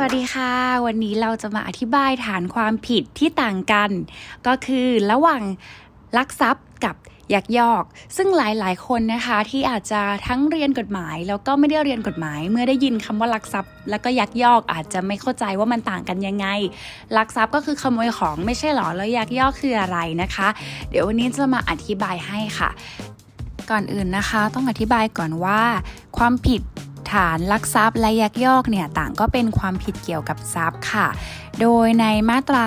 สวัสดีค่ะ วันนี้เราจะมาอธิบายฐานความผิดที่ต่างกัน ก็คือระหว่างลักทรัพย์กับยักยอก ซึ่งหลายๆ คนนะคะที่อาจจะทั้งเรียนกฎหมาย แล้วก็ไม่ได้เรียนกฎหมาย เมื่อได้ยินคำว่าลักทรัพย์ แล้วก็ยักยอกอาจจะไม่เข้าใจว่ามันต่างกันยังไง ลักทรัพย์ก็คือขโมยของไม่ใช่หรอแล้วยักยอกคืออะไรนะคะ เดี๋ยววันนี้จะมาอธิบายให้ค่ะ ก่อนอื่นนะคะ ต้องอธิบายก่อนว่า ความผิด ฐานลักทรัพย์และยักยอกเนี่ยต่างก็เป็นความผิดเกี่ยวกับทรัพย์ค่ะ โดยในมาตรา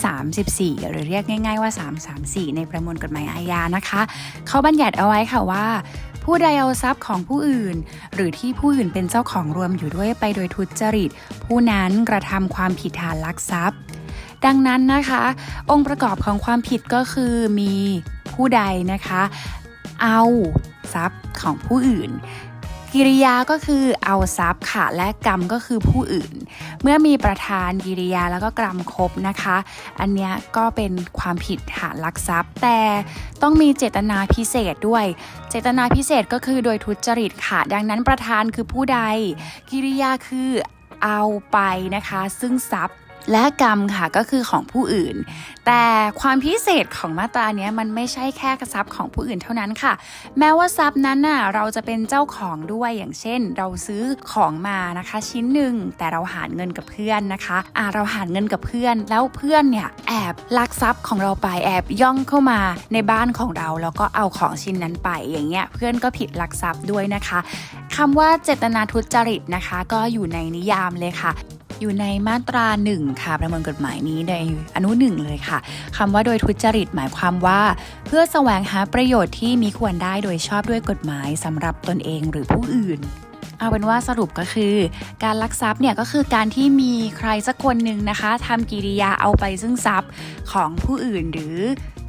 334 หรือเรียกง่าย ๆว่า 334 ในประมวลกฎหมายอาญานะคะ เขาบัญญัติเอาไว้ค่ะว่าผู้ใดเอาทรัพย์ของผู้อื่น หรือที่ผู้อื่นเป็นเจ้าของรวมอยู่ด้วยไปโดยทุจริต ผู้นั้นกระทำความผิดฐานลักทรัพย์ ดังนั้นนะคะ องค์ประกอบของความผิดก็คือมีผู้ใดนะคะ เอาทรัพย์ของผู้อื่น กิริยาก็คือเอาทรัพย์ค่ะและกรรมก็คือผู้อื่น เมื่อมีประธานกิริยาแล้วก็กรรมครบนะคะ อันเนี้ยก็เป็นความผิดฐานลักทรัพย์ แต่ต้องมีเจตนาพิเศษด้วย เจตนาพิเศษก็คือโดยทุจริตค่ะ ดังนั้นประธานคือผู้ใด กิริยาคือเอาไปนะคะ ซึ่งทรัพย์ และกรรมค่ะก็คือของผู้อื่น แต่ความพิเศษของมาตราเนี้ยมันไม่ใช่แค่ทรัพย์ของผู้อื่นเท่านั้นค่ะ แม้ว่าทรัพย์นั้นน่ะเราจะเป็นเจ้าของด้วยอย่างเช่น เราซื้อของมานะคะ ชิ้นหนึ่งแต่เราหารเงินกับเพื่อนนะคะอ่าเราหารเงินกับเพื่อน แล้วเพื่อนเนี่ยแอบลักทรัพย์ของเราไปแอบย่องเข้ามาในบ้านของเราแล้วก็เอาของชิ้นนั้นไปอย่างเงี้ยเพื่อนก็ผิดลักทรัพย์ด้วยนะคะคำว่าเจตนาทุจริตนะคะ ก็อยู่ในนิยามเลยค่ะ อยู่ในมาตราหนึ่งค่ะประมวลกฎหมายนี้ในอนุหนึ่งเลยค่ะคำว่าโดยทุจริตหมายความว่า เพื่อแสวงหาประโยชน์ที่มีควรได้โดยชอบด้วยกฎหมายสำหรับตนเองหรือผู้อื่นเอาเป็นว่าสรุปก็คือ การลักทรัพย์เนี่ยก็คือการที่มีใครสักคนหนึ่งนะคะทำกิริยาเอาไปซึ่งทรัพย์ของผู้อื่นหรือ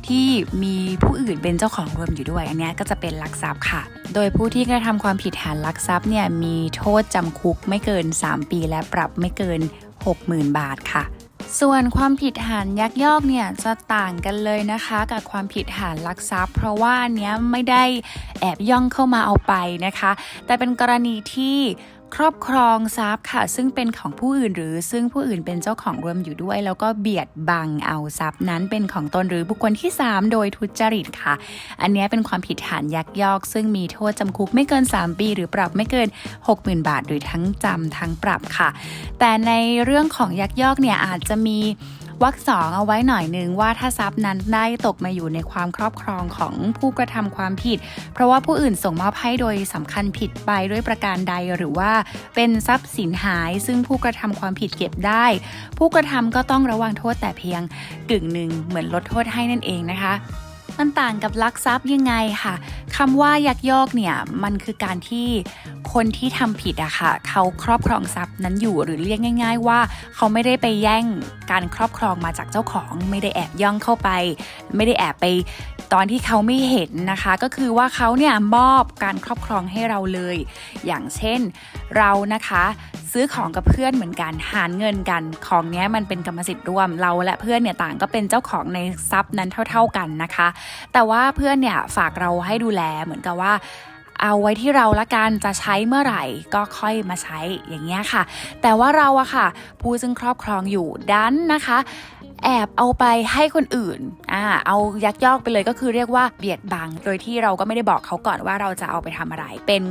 ที่มีผู้อื่นเป็นเจ้าของรวมอยู่ด้วย อันนี้ก็จะเป็นลักทรัพย์ค่ะ โดยผู้ที่กระทำความผิดฐานลักทรัพย์เนี่ยมีโทษจำคุกไม่เกิน 3 ปีและปรับไม่เกิน 60,000 บาทค่ะส่วนความผิดฐานยักยอกเนี่ยจะต่างกันเลยนะคะ กับความผิดฐานลักทรัพย์ เพราะว่าอันเนี้ยไม่ได้แอบย่องเข้ามาเอาไปนะคะ แต่เป็นกรณีที่ครอบครองทรัพย์ค่ะ ซึ่งเป็นของผู้อื่นหรือซึ่งผู้อื่นเป็นเจ้าของรวมอยู่ด้วย แล้วก็เบียดบังเอาทรัพย์นั้นเป็นของตนหรือบุคคลที่ 3 โดยทุจริตค่ะ อันนี้เป็นความผิดฐานยักยอก ซึ่งมีโทษจำคุกไม่เกิน 3 ปี หรือปรับไม่เกิน 60,000 บาท หรือทั้งจำทั้งปรับค่ะ แต่ในเรื่องของยักยอกเนี่ยอาจจะมี วรรคสองเอาไว้หน่อยนึงว่าถ้าทรัพย์นั้นได้ตกมาอยู่ในความครอบครองของผู้กระทำความผิด เพราะว่าผู้อื่นส่งมอบให้โดยสำคัญผิดไปด้วยประการใดหรือว่า เป็นทรัพย์สินหาย ซึ่งผู้กระทำความผิดเก็บได้ ผู้กระทำก็ต้องระวังโทษแต่เพียงกึ่งหนึ่งเหมือนลดโทษให้นั่นเองนะคะ มันต่างกับลักทรัพย์ยังไงค่ะคำว่ายักยอกเนี่ยมันคือการที่คนที่ทำผิดอะค่ะเขาครอบครองทรัพย์นั้นอยู่หรือเรียกง่าย ๆ ว่า เขาไม่ได้ไปแย่งการครอบครองมาจากเจ้าของ ไม่ได้แอบย่องเข้าไป ไม่ได้แอบไป ตอนที่เขาไม่เห็นนะคะ ก็คือว่าเขาเนี่ยมอบการครอบครองให้เราเลย อย่างเช่นเรานะคะซื้อของกับเพื่อนเหมือนกันหารเงินกัน ของเนี้ยมันเป็นกรรมสิทธิ์ร่วมเราและเพื่อนเนี่ยต่างก็เป็นเจ้าของในทรัพย์นั้นเท่า ๆกันนะคะ แต่ว่าเพื่อนเนี่ยฝากเราให้ดูแลเหมือนกับว่าเอาไว้ที่เราละกันจะใช้เมื่อไหร่ก็ค่อยมาใช้อย่างเงี้ยค่ะ แต่ว่าเราอะค่ะ ผู้ซึ่งครอบครองอยู่ดันนะคะ แอบเอาไปให้คนอื่นอ่าเอายักยอกไปเลยก็คือเรียกว่าเบียดบัง โดยที่เราก็ไม่ได้บอกเขาก่อนว่าเราจะเอาไปทำอะไร เป็น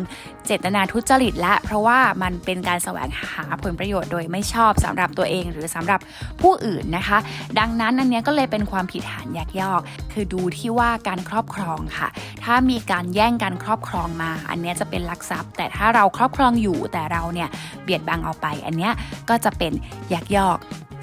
เจตนาทุจริตและ เพราะว่ามันเป็นการแสวงหาผลประโยชน์โดยไม่ชอบสำหรับตัวเองหรือสำหรับผู้อื่นนะคะ ดังนั้นอันเนี้ยก็เลยเป็นความผิดฐานยักยอก คือดูที่ว่าการครอบครองค่ะ ถ้ามีการแย่งการครอบครองมา อันเนี้ยจะเป็นลักทรัพย์ แต่ถ้าเราครอบครองอยู่แต่เราเนี่ยเบียดบังเอาไป อันเนี้ยก็จะเป็นยักยอก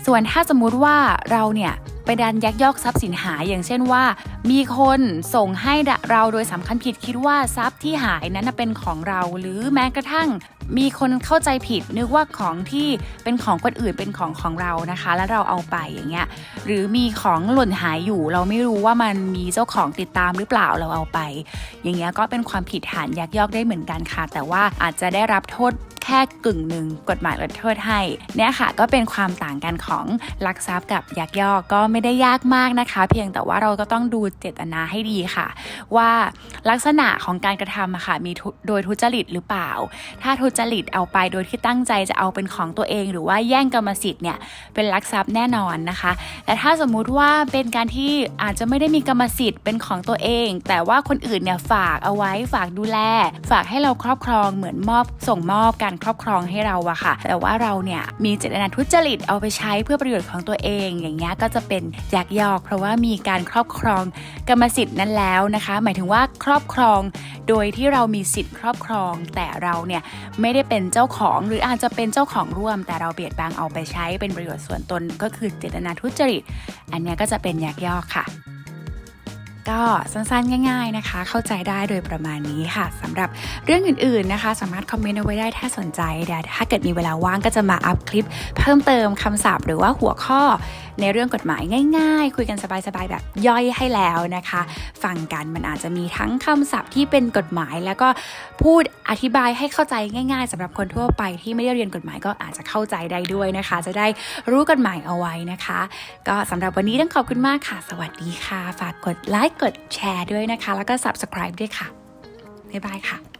ส่วนถ้าสมมุติว่าเราเนี่ยไปดันยักยอกทรัพย์สินหายอย่างเช่นว่า มีคนส่งให้เราโดยสำคัญผิดคิดว่าทรัพย์ที่หายนั้นเป็นของเราหรือแม้กระทั่ง มีคนเข้าใจผิดนึกว่าของที่เป็นของคนอื่นเป็นของของเรานะคะ แล้วเราเอาไปอย่างเงี้ยหรือมีของหล่นหายอยู่ เราไม่รู้ว่ามันมีเจ้าของติดตามหรือเปล่าเราเอาไป อย่างเงี้ยก็เป็นความผิดฐานยักยอกได้เหมือนกันค่ะ แต่ว่าอาจจะได้รับโทษ แค่กึ่งหนึ่งกฎหมายลดโทษให้เนี่ยค่ะก็เป็นความต่างกันของลักทรัพย์กับยักยอกก็ไม่ได้ยากมากนะคะ เพียงแต่ว่าเราก็ต้องดูเจตนาให้ดีค่ะ ว่าลักษณะของการกระทำอะค่ะมีโดยทุจริตหรือเปล่า ถ้าทุจริตเอาไปโดยที่ตั้งใจจะเอาเป็นของตัวเอง หรือว่าแย่งกรรมสิทธิ์เนี่ยเป็นลักทรัพย์แน่นอนนะคะ แต่ถ้าสมมุติว่าเป็นการที่อาจจะไม่ได้มีกรรมสิทธิ์เป็นของตัวเอง แต่ว่าคนอื่นเนี่ยฝากเอาไว้ฝากดูแล ฝากให้เราครอบครองเหมือนมอบส่งมอบกันารครอบครองให้เราอะค่ะ แต่ว่าเราเนี่ยมีเจตนาทุจริตเอาไปใช้เพื่อประโยชน์ของตัวเอง อย่างเงี้ยก็จะเป็นยักยอก เพราะว่ามีการครอบครองกรรมสิทธิ์นั้นแล้วนะคะ หมายถึงว่าครอบครองโดยที่เรามีสิทธิ์ครอบครอง แต่เราเนี่ยไม่ได้เป็นเจ้าของหรืออาจจะเป็นเจ้าของร่วม แต่เราเบียดบังเอาไปใช้เป็นประโยชน์ส่วนตนก็คือเจตนาทุจริต อันเนี้ยก็จะเป็นยักยอกค่ะ ก็สั้นๆง่าย ๆนะคะ เข้าใจได้โดยประมาณนี้ค่ะสำหรับเรื่องอื่นๆนะคะ สามารถคอมเมนต์เอาไว้ได้ถ้าสนใจเดี๋ยวถ้าเกิดมีเวลาว่างก็จะมาอัพคลิป เพิ่มเติมคำศัพท์หรือว่าหัวข้อในเรื่องกฎหมายง่าย ๆ คุยกันสบายๆแบบย่อยให้แล้วนะคะ ฟังกันมันอาจจะมีทั้งคำศัพท์ที่เป็นกฎหมาย แล้วก็พูดอธิบายให้เข้าใจง่าย ๆสำหรับคนทั่วไปที่ไม่ได้เรียนกฎหมายก็อาจจะเข้าใจได้ด้วยนะคะ จะได้รู้กฎหมายเอาไว้นะคะ ก็สำหรับวันนี้ต้องขอบคุณมากค่ะ สวัสดีค่ะ ฝากกดไลค์กดแชร์ด้วยนะคะ แล้วก็ subscribe ด้วยค่ะบ๊ายบายค่ะ